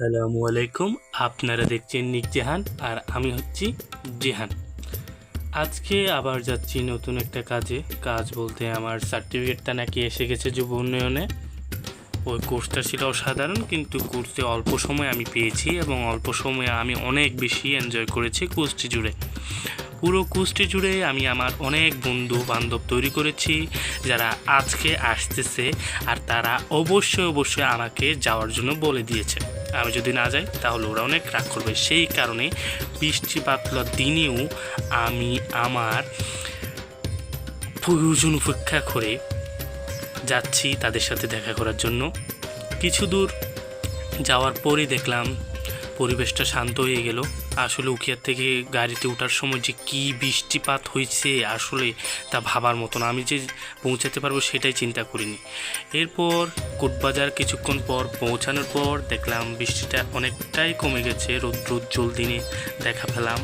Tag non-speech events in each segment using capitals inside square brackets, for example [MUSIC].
আসসালামু আলাইকুম। আপনারা দেখছেন নিক জেহান, আর আমি হচ্ছি জেহান। আজকে আবার যাচ্ছি নতুন একটা কাজে। কাজ বলতে আমার সার্টিফিকেটটা নাকি এসে গেছে যুব উন্নয়নে। ওই কোর্সটা ছিল অসাধারণ, কিন্তু কোর্সে অল্প সময় আমি পেয়েছি এবং অল্প সময়ে আমি অনেক বেশি এনজয় করেছি কোর্সটি জুড়ে। পুরো কুষ্টি জুড়ে আমি আমার অনেক বন্ধু বান্ধব তৈরি করেছি, যারা আজকে আসতেছে আর তারা অবশ্যই অবশ্যই আমাকে যাওয়ার জন্য বলে দিয়েছে। আমি যদি না যাই, তাহলে ওরা অনেক রাগ করবে। সেই কারণে বৃষ্টি পাতলা দিনেও আমি আমার প্রয়োজন উপেক্ষা করে যাচ্ছি তাদের সাথে দেখা করার জন্য। কিছু দূর যাওয়ার পরই দেখলাম পরিবেশটা শান্ত হয়ে গেল। আসলে উখিয়ার থেকে গাড়িতে ওঠার সময় যে কী বৃষ্টিপাত হয়েছে আসলে তা ভাবার মতন আমি যে পৌঁছাতে পারব সেটাই চিন্তা করিনি। এরপর কোটবাজার কিছুক্ষণ পর পৌঁছানোর পর দেখলাম বৃষ্টিটা অনেকটাই কমে গেছে রৌদ্রোজ্জ্বল দিনে দেখা পেলাম।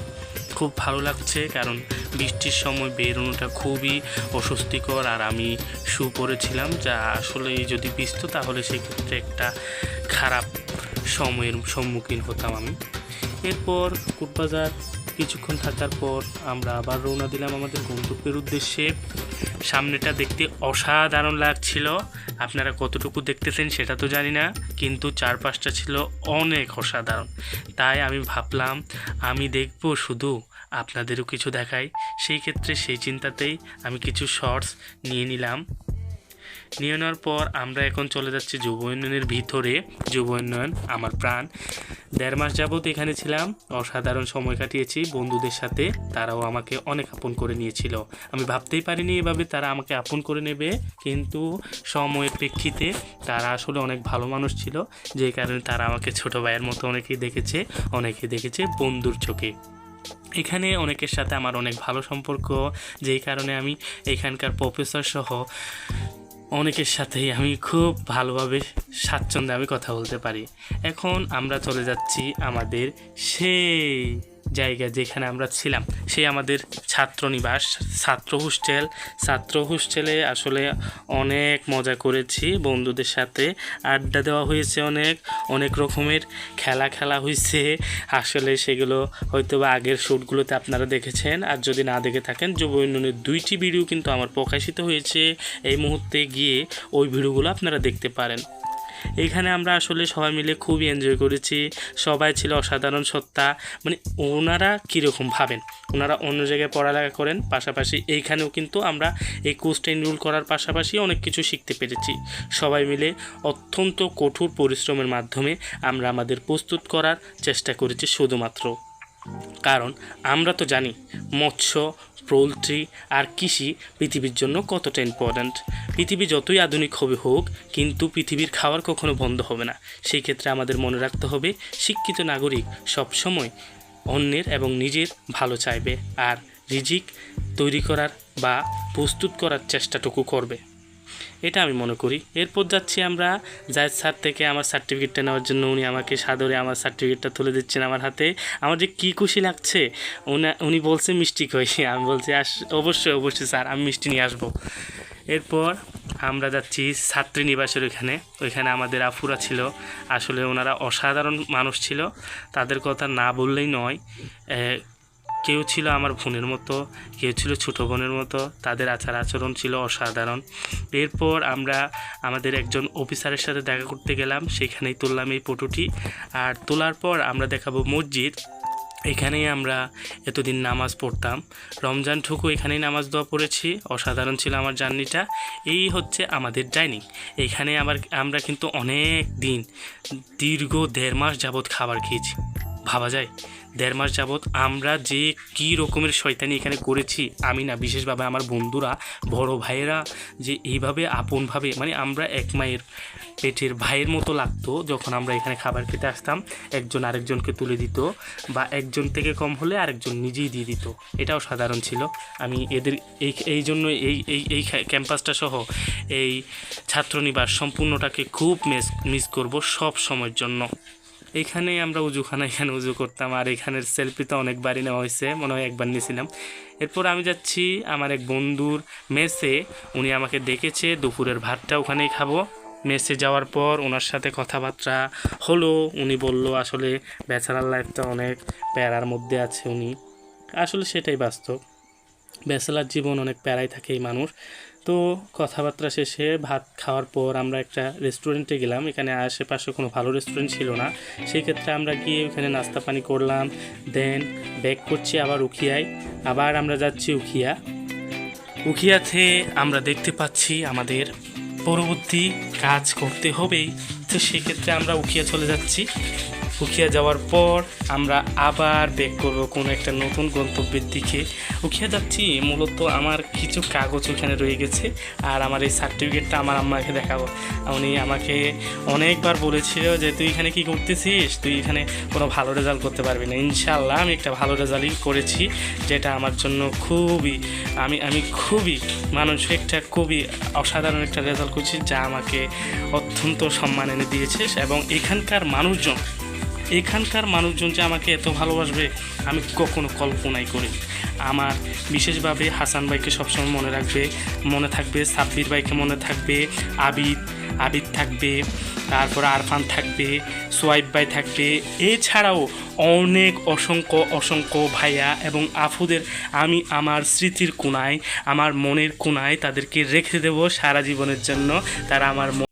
খুব ভালো লাগছে কারণ বৃষ্টির সময় বেরোনোটা খুবই অস্বস্তিকর আর আমি শু পরেছিলাম যা আসলে যদি ভিজত তাহলে সেক্ষেত্রে একটা খারাপ সময়ের সম্মুখীন হতাম আমি। এরপর কুটবাজার কিছুক্ষণ থাকার পর আমরা আবার রওনা দিলাম আমাদের গন্তব্যের উদ্দেশ্যে। সামনেটা দেখতে অসাধারণ লাগছিল। আপনারা কতটুকু দেখতেছেন সেটা তো জানি না, কিন্তু চারপাশটা ছিল অনেক অসাধারণ। তাই আমি ভাবলাম, আমি দেখব শুধু আপনাদেরও কিছু দেখাই। সেই ক্ষেত্রে সেই চিন্তাতেই আমি কিছু শর্টস নিয়ে নিলাম। নিয়ে নেওয়ার পর আমরা এখন চলে যাচ্ছি যুব উন্নয়নের ভিতরে। যুব উন্নয়ন আমার প্রাণ। দেড় মাস যাবত এখানে ছিলাম, অসাধারণ সময় কাটিয়েছি, বন্ধুদের সাথে তারাও আমাকে অনেক আপন করে নিয়েছিল। আমি ভাবতেই পারিনি এভাবে তারা আমাকে আপন করে নেবে, কিন্তু সময়ের প্রেক্ষিতে তারা আসলে অনেক ভালো মানুষ ছিল যে কারণে তারা আমাকে ছোট ভাইয়ের মতো অনেকেই দেখেছে অনেকে দেখেছে বন্ধুর চোখে। এখানে অনেকের সাথে আমার অনেক ভালো সম্পর্ক, যেই কারণে আমি এখানকার প্রফেসর সহ অনেকের সাথেই আমি খুব ভালোভাবে স্বাচ্ছন্দ্যে আমি কথা বলতে পারি। এখন আমরা চলে যাচ্ছি আমাদের সেই জায়গা যেখানে আমরা ছিলাম। সেই আমাদের ছাত্রনিবাস, ছাত্র হোস্টেল। ছাত্র হোস্টেলে আসলে অনেক মজা করেছি বন্ধুদের সাথে। আড্ডা দেওয়া হয়েছে অনেক অনেক রকমের খেলা খেলা হয়েছে। আসলে সেগুলো হয়তো বা আগের শ্যুটগুলোতে আপনারা দেখেছেন। আর যদি না দেখে থাকেন যুব উন্নয়নের দুইটি ভিডিও কিন্তু আমার প্রকাশিত হয়েছে। এই মুহূর্তে গিয়ে ওই ভিডিওগুলো আপনারা দেখতে পারেন। এখানে আমরা আসলে সবাই মিলে খুবই এনজয় করেছি। সবাই ছিল অসাধারণ সত্তা। মানে ওনারা কীরকম ভাবেন? ওনারা অন্য জায়গায় পড়ালেখা করেন, পাশাপাশি এইখানেও কিন্তু আমরা এই কোর্সটা এনরোল করার পাশাপাশি অনেক কিছু শিখতে পেরেছি। সবাই মিলে অত্যন্ত কঠোর পরিশ্রমের মাধ্যমে আমরা আমাদের প্রস্তুত করার চেষ্টা করেছি শুধুমাত্র। কারণ আমরা তো জানি মৎস্য, পোলট্রি আর কৃষি পৃথিবীর জন্য কতটা ইম্পর্ট্যান্ট পৃথিবী যতই আধুনিক হবে হোক, কিন্তু পৃথিবীর খাওয়ার কখনো বন্ধ হবে না। সেই ক্ষেত্রে আমাদের মনে রাখতে হবে, শিক্ষিত নাগরিক সবসময় অন্যের এবং নিজের ভালো চাইবে আর রিজিক তৈরি করার বা প্রস্তুত করার চেষ্টাটুকু করবে। এটা আমি মনে করি। এরপর যাচ্ছি আমরা জায়দ স্যার থেকে আমার সার্টিফিকেটটা নেওয়ার জন্য। উনি আমাকে সাদরে আমার সার্টিফিকেটটা তুলে দিচ্ছেন আমার হাতে। আমার যে কী খুশি লাগছে, উনি বলছে মিষ্টি কই [LAUGHS] আমি বলছি, আস, অবশ্যই অবশ্যই স্যার, আমি মিষ্টি নিয়ে আসব। এরপর আমরা যাচ্ছি ছাত্রী নিবাসের ওইখানে ওইখানে আমাদের আফুরা ছিল। আসলে ওনারা অসাধারণ মানুষ ছিল। তাদের কথা না বললেই নয়। কেউ ছিল আমার বোনের মতো, কেউ ছিল ছোটো বোনের মতো, তাদের আচার আচরণ ছিল অসাধারণ। এরপর আমরা আমাদের একজন অফিসারের সাথে দেখা করতে গেলাম, সেখানেই তুললাম এই ফটোটি। আর তোলার পর আমরা দেখাবো মসজিদ। এখানেই আমরা এতদিন নামাজ পড়তাম। রমজান ঠুকু এখানেই নামাজ দেওয়া পড়েছি, অসাধারণ ছিল আমার জার্নিটা। এই হচ্ছে আমাদের ডাইনিং। এখানে আবার আমরা কিন্তু অনেক দিন, দীর্ঘ দেড় মাস যাবৎ খাবার খেয়েছি। ভাবা যায়? দেড় মাস যাবৎ আমরা যে কী রকমের শয়তানি এখানে করেছি, আমি না, বিশেষভাবে আমার বন্ধুরা, বড় ভাইয়েরা, যে এইভাবে আপনভাবে মানে আমরা এক মায়ের পেটের ভাইয়ের মতো লাগতো যখন আমরা এখানে খাবার খেতে আসতাম, একজন আরেকজনকে তুলে দিত বা একজন থেকে কম হলে আরেকজন নিজেই দিয়ে দিত। এটাও সাধারণ ছিল। আমি এদের এই এই জন্য এই এই এই ক্যাম্পাসটা সহ এই ছাত্রনিবাস সম্পূর্ণটাকে খুব মিস মিস করব সব সময়ের জন্য। এখানে আমরা উজুখানা এখানে উজু করতাম, আর এখানের সেলফিটা অনেকবারই নেওয়া হয়েছে, মনে হয় একবার নিয়েছিলাম। এরপর আমি যাচ্ছি আমার এক বন্ধুর মেসে, উনি আমাকে ডেকেছে, দুপুরের ভাতটা ওখানেই খাব। মেসে যাওয়ার পর ওনার সাথে কথাবার্তা হলো, উনি বলল, আসলে ব্যাচেলার লাইফটা অনেক প্যারার মধ্যে আছে উনি। আসলে সেটাই বাস্তব। ব্যাচেলার জীবন অনেক প্যারাই থাকে এই মানুষ। তো কথাবার্তা শেষে ভাত খাওয়ার পর আমরা একটা রেস্টুরেন্টে গেলাম। এখানে আশেপাশে কোনো ভালো রেস্টুরেন্ট ছিল না। সেই ক্ষেত্রে আমরা গিয়ে ওখানে নাস্তা পানি করলাম। দেন ব্যাক করছি আবার উখিয়ায়। আবার আমরা যাচ্ছি উখিয়া। উখিয়াতে আমরা দেখতে পাচ্ছি আমাদের পরবর্তী কাজ করতে হবেই। তো সেক্ষেত্রে আমরা উখিয়া চলে যাচ্ছি। উখিয়া যাওয়ার পর আমরা আবার ব্যাক করব কোনো একটা নতুন গন্তব্যের দিকে। উখিয়া যাচ্ছি, মূলত আমার কিছু কাগজ ওখানে রয়ে গেছে আর আমার এই সার্টিফিকেটটা আমার আম্মাকে দেখাবো। উনি আমাকে অনেকবার বলেছিল যে, তুই এখানে কি করতেছিস? তুই এখানে কোনো ভালো রেজাল্ট করতে পারবি না। ইনশাল্লাহ আমি একটা ভালো রেজাল্টই করেছি, যেটা আমার জন্য খুবই, আমি আমি খুবই মানুষ একটা খুবই অসাধারণ একটা রেজাল্ট করছি, যা আমাকে অত্যন্ত সম্মান এনে দিয়েছে। এবং এখানকার মানুষজন এখানকার মানুষজন যে আমাকে এত ভালোবাসবে, আমি কখনো কল্পনাই করি আমার বিশেষভাবে হাসান ভাইকে সবসময় মনে রাখবে, মনে থাকবে, সাব্বির ভাইকে মনে থাকবে, আবিদ আবিদ থাকবে, তারপর আরফান থাকবে, সোয়াইব ভাই থাকবে। এছাড়াও অনেক অসংখ্য অসংখ্য ভাইয়া এবং আফুদের আমি আমার স্মৃতির কোনায় আমার মনের কোনায় তাদেরকে রেখে দেব সারা জীবনের জন্য। তারা আমার